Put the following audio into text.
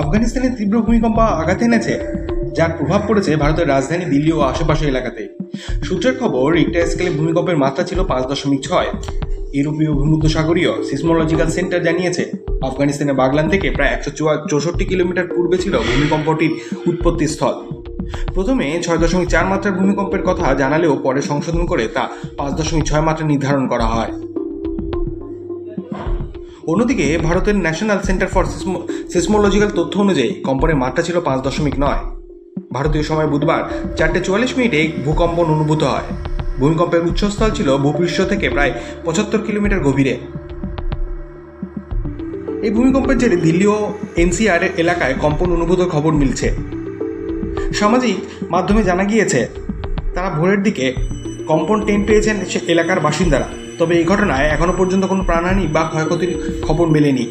আফগানিস্তানে তীব্র ভূমিকম্প আঘাত এনেছে, যার প্রভাব পড়েছে ভারতের রাজধানী দিল্লি ও আশেপাশের এলাকাতে। সূত্রের খবর, রিক্টার স্কেলে ভূমিকম্পের মাত্রা ছিল পাঁচ দশমিক ছয়। ইউরোপীয় ভূমধ্যসাগরীয় সিসমোলজিক্যাল সেন্টার জানিয়েছে, আফগানিস্তানের বাগলান থেকে প্রায় একশো চৌষট্টি কিলোমিটার পূর্বে ছিল ভূমিকম্পটির উৎপত্তি স্থল। প্রথমে ছয় দশমিক চার মাত্রার ভূমিকম্পের কথা জানালেও পরে সংশোধন করে তা পাঁচ দশমিক ছয় মাত্রা নির্ধারণ করা হয়। অন্যদিকে ভারতের ন্যাশনাল সেন্টার ফর সিসমোলজিক্যাল তথ্য অনুযায়ী কম্পনের মাত্রা ছিল পাঁচ দশমিক নয়। ভারতীয় সময় বুধবার চারটে চুয়াল্লিশ মিনিটে ভূকম্পন অনুভূত হয়। ভূমিকম্পের উৎসস্থল ছিল ভূপৃষ্ঠ থেকে প্রায় পঁচাত্তর কিলোমিটার গভীরে। এই ভূমিকম্পের জেরে দিল্লি ও এনসিআর এলাকায় কম্পন অনুভূত খবর মিলছে। সামাজিক মাধ্যমে জানা গিয়েছে, তারা ভোরের দিকে কম্পন টেন পেয়েছেন সে এলাকার বাসিন্দারা। তবে এই ঘটনায় এখনও পর্যন্ত কোনো প্রাণহানি বা ক্ষয়ক্ষতির খবর মেলেনি।